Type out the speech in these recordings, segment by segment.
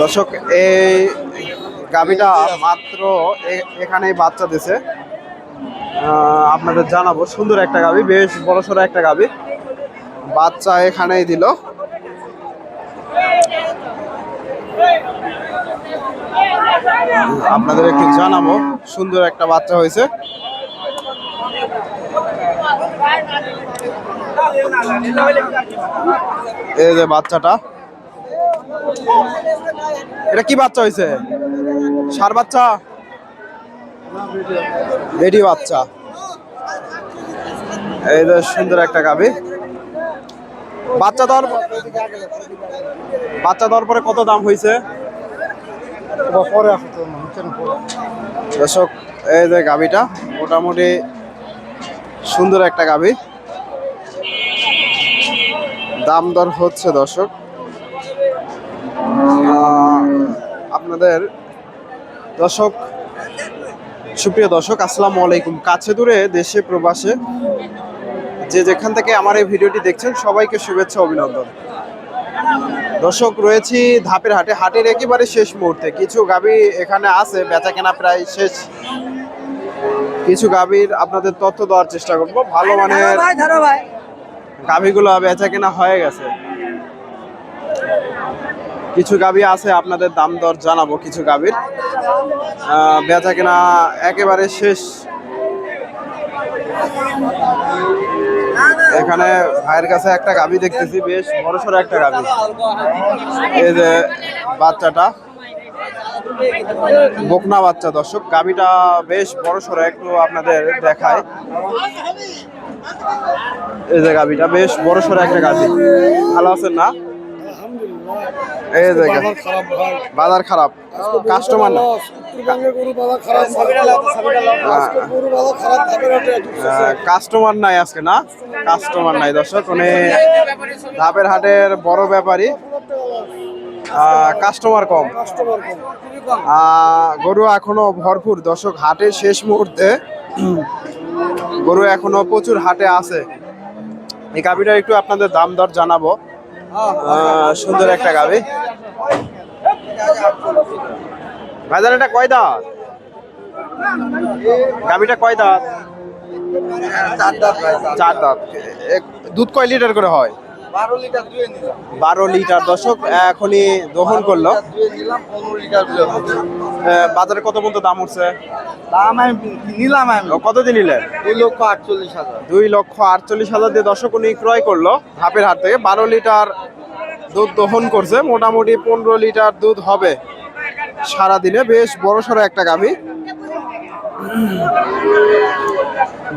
দর্শক, এই গাবিটা মাত্র এখানেই বাচ্চা দিছে। আপনাদের জানাব, সুন্দর একটা গাবি বেশ বড় বড়সড় একটা গাবি বাচ্চা এখানেই দিল। আপনাদের একটু জানাব, সুন্দর একটা বাচ্চা হয়েছে। এই যে বাচ্চাটা। এটা কি বাচ্চা হয়েছে সার বাচ্চা? রেডি বাচ্চা। এই যে সুন্দর একটা গাবি বাচ্চা দেওয়ার বাচ্চা দেওয়ার পরে কত দাম হয়েছে তো দর্শক, এই যে গাবিটা মোটামুটি সুন্দর একটা গাবি দাম দর হচ্ছে দর্শক। আপনাদের দর্শক সুপ্রিয় দর্শক আসসালামু আলাইকুম। কাছে দূরে দেশে প্রবাসে যে যেখান থেকে আমার এই ভিডিওটি দেখছেন সবাইকে শুভেচ্ছা অভিনন্দন। দর্শক রয়েছি ধাপের হাটে। হাটের একেবারে শেষ মুহূর্তে। কিছু গাবি এখানে আছে বেচা কেনা প্রায় শেষ। কিছু গাবির আপনাদের তথ্য দেওয়ার চেষ্টা করব। ভালো মানের গাভিগুলো বেচা কেনা হয়ে গেছে। কিছু গাবি আছে, আপনাদের দাম দর জানাব কিছু গাবির। বেচা কেনা একেবারে শেষ। এখানে ভাইয়ের কাছে একটা গাবি দেখতেছি, বেশ বড়সড় একটা গাবি। এই যে বাচ্চাটা, বকনা বাচ্চা দর্শক, গাবিটা বেশ বড় সড়ো একটু আপনাদের দেখায় এই যে গাবিটা, বেশ বড় সড়ো একটা গাবি। ভালো আছেন না? এই বাজার খারাপ ভাই বাজার খারাপ। কাস্টমার না। কাস্টমার নাই আজকে না? কাস্টমার নাই দর্শক। উনি ধাপের হাটের বড় ব্যাপারী। কাস্টমার কম। কাস্টমার কম। আহ, গরু এখনও ভরপুর। দর্শক হাটের শেষ মুহূর্তে গরু এখনও প্রচুর হাটে আছে। এই গাভিটার একটু আপনাদের দাম দর জানাব। সুন্দর একটা গাবে। এটা কয় দাঁত? গাবিটা কয় দাঁত? চার দাঁত চার দাঁত। দুধ কয় লিটার করে হয়? বারো লিটার দুয়ে দর্শক এখনই দহন করল। দুয়ে বাজারে কত পর্যন্ত দাম উঠছে? দাম আমি নিলাম আমি। কত দিন নিলেন? দুই লক্ষ আটচল্লিশ হাজার। দুই লক্ষ আটচল্লিশ হাজার দিয়ে দর্শক উনি ক্রয় করল হাপের হাট থেকে। বারো লিটার দুধ দহন করছে। মোটামুটি পনেরো লিটার দুধ হবে সারাদিনে। বেশ বড় সড়ো একটা গাভী।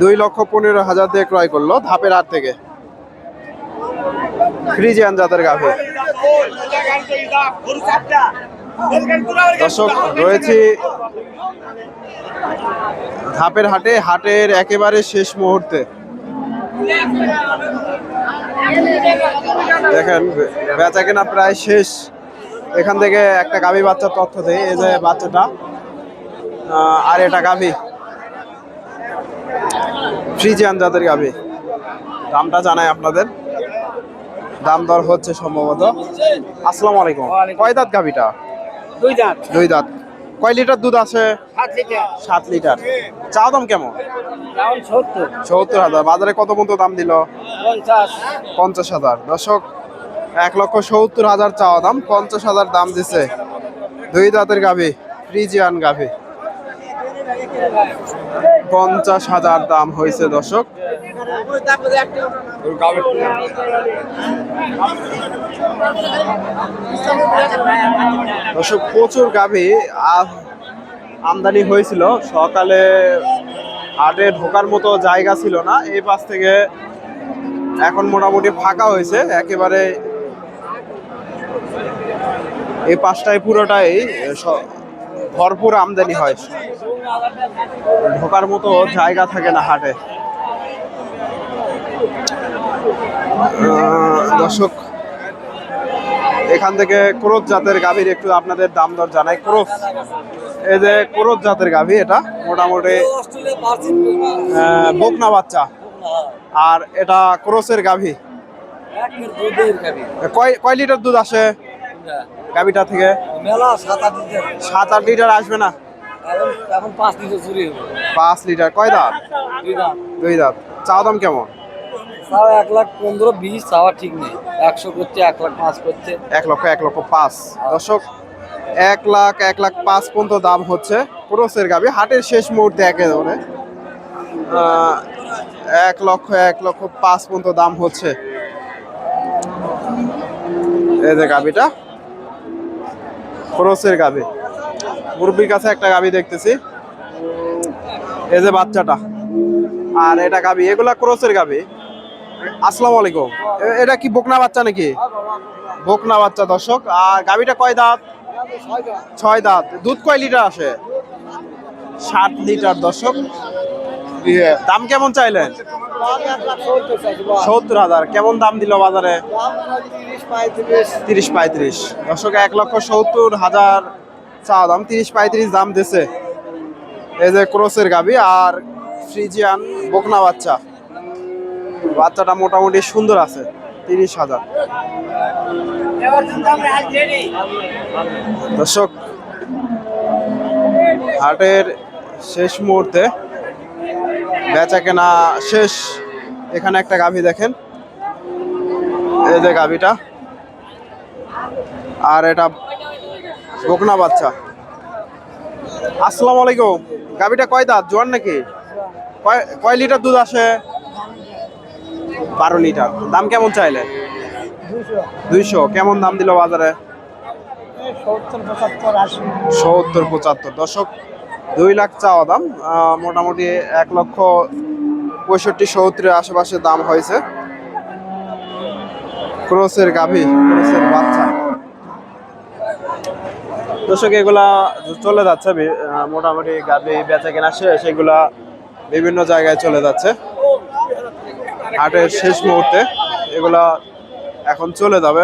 দুই লক্ষ পনেরো হাজার দিয়ে ক্রয় করল ধাপের হাট থেকে। ফ্রিজিয়ান জাতের গাভী। দর্শক, রয়েছি ধাপের হাটে, হাটের একেবারে শেষ মুহূর্তে। দেখেন বেচা কেনা প্রায় শেষ। এখান থেকে একটা গাভী বাচ্চার তথ্য দেয় এই যে বাচ্চাটা আর এটা গাভী। ফ্রিজিয়ান জাতের গাভী। দামটা জানাই আপনাদের। দাম দর হচ্ছে সম্ভবত। আসসালামু আলাইকুম। কয় দাঁত গাভীটা? দুই দাঁত। দুই দাঁত। কয় লিটার দুধ আছে? সাত লিটার। সাত লিটার। চা দাম কেমন? সত্তর হাজার। বাজারে কত পর্যন্ত দাম দিল? পঞ্চাশ। পঞ্চাশ হাজার। দর্শক এক লক্ষ সত্তর হাজার চাওয়া দাম। পঞ্চাশ হাজার দাম দিছে। দুই দাঁতের গাভী ফ্রিজিয়ান গাভী। পঞ্চাশ হাজার দাম হয়েছে, দর্শক। দর্শক, প্রচুর গাভী আমদানি হয়েছিল। সকালে হাটে ঢোকার মতো জায়গা ছিল না। এই পাশ থেকে এখন মোটামুটি ফাঁকা হয়েছে, একেবারে এই পাশটায় পুরোটাই ভরপুর আমদানি হয়। ঢোকার মতো জায়গা থাকে না হাটে। দর্শক এখান থেকে ক্রোধ জাতের গাভীর একটু আপনাদের দাম দর জানাই। ক্রোধ এই যে ক্রোধ জাতের গাভী এটা মোটামুটি বকনা বাচ্চা। আর এটা ক্রোসের গাভী। কয় কয় লিটার দুধ আসে? গাবিটা থেকে মেলা সাত আট লিটার। সাত আট লিটার আসবে না? এখন এখন পাঁচ লিটার চুরি হবে। পাঁচ লিটার। কয় দাঁত? দুই দাঁত। চাওয়া দাম কেমন? তাও এক লাখ পনেরো বিশ চাওয়া ঠিক নেই। একশো করছে এক লাখ পাঁচ করছে। এক লক্ষ এক লক্ষ পাঁচ। দর্শক এক লাখ এক লাখ পাঁচ পর্যন্ত দাম হচ্ছে ক্রোসের গাবি। হাটের শেষ মুহূর্তে একেবারে আহ, এক লক্ষ এক লক্ষ পাঁচ পর্যন্ত দাম হচ্ছে। এই যে গাবিটা। ক্রোসের গাবি মুরব্বির কাছে একটা গাবি দেখতেছি। এই যে বাচ্চাটা। আর এটা গাবি এগুলা ক্রোসের গাবি আসসালামু আলাইকুম। এটা কি বকনা বাচ্চা নাকি? বকনা বাচ্চা দর্শক। আর গাবিটা কয় দাঁত? ছয় দাঁত। দুধ কয় লিটার আসে? ষাট লিটার দর্শক। ইয়ে, দাম কেমন চাইলেন? সত্তর হাজার। কেমন দাম দিল বাজারে? তিরিশ পঁয়ত্রিশ। দর্শক, এক লক্ষ সত্তর হাজার চা দাম, তিরিশ পঁয়ত্রিশ দাম দিছে। এই যে ক্রোসের গাবি আর ফ্রিজিয়ান বকনা বাচ্চা। বাচ্চাটা মোটামুটি সুন্দর আছে, তিরিশ হাজার। দর্শক, হাটের শেষ মুহূর্তে বেচা কেনা শেষ। এখানে একটা গাভী দেখেন। এই যে গাভীটা। আর এটা বকনা বাচ্চা। আসসালামু আলাইকুম। গাভীটা কয় দাঁত? জোয়ান নাকি? কয় কয় লিটার দুধ আসে? বারো লিটার। দাম কেমন চাইলে? দুইশো। কেমন দাম দিল বাজারে? সত্তর পঁচাত্তর দশক দুই লাখ চাওয়া দাম মোটামুটি এক লক্ষ পঁয়ষট্টি সত্তরের আশেপাশে দাম হয়েছে। ক্রোসের গাভী, ক্রোসের বাচ্চা। দর্শক, এগুলা চলে যাচ্ছে মোটামুটি গাভী বেচা কেনা এগুলা বিভিন্ন জায়গায় চলে যাচ্ছে। হাটের শেষ মুহূর্তে এগুলা এখন চলে যাবে।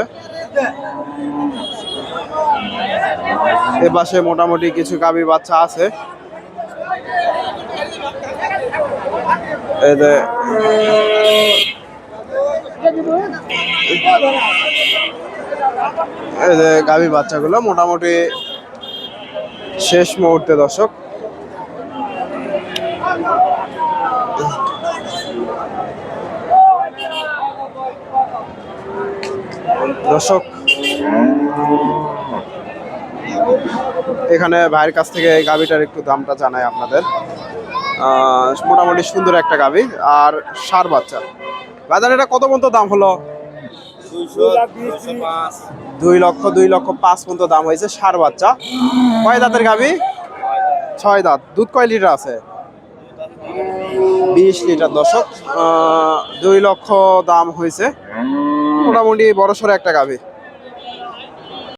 এ পাশে মোটামুটি কিছু গাভী বাচ্চা আছে। গাভী বাচ্চাগুলো মোটামুটি শেষ মুহূর্তে দর্শক। দর্শক, এখানে ভাইয়ের কাছ থেকে এই গাভিটার একটু দামটা জানাই আপনাদের। মোটামুটি সুন্দর একটা গাভি আর সার বাচ্চা। বাজার এটা কত পর্যন্ত দাম হলো? দুই লক্ষ দুই লক্ষ পাঁচ পর্যন্ত দাম হয়েছে সার বাচ্চা। কয় দাঁতের গাভি? ছয় দাঁত। দুধ কয় লিটার আছে? বিশ লিটার। দশক দুই লক্ষ দাম হয়েছে। মোটামুটি বড়সড় একটা গাভি।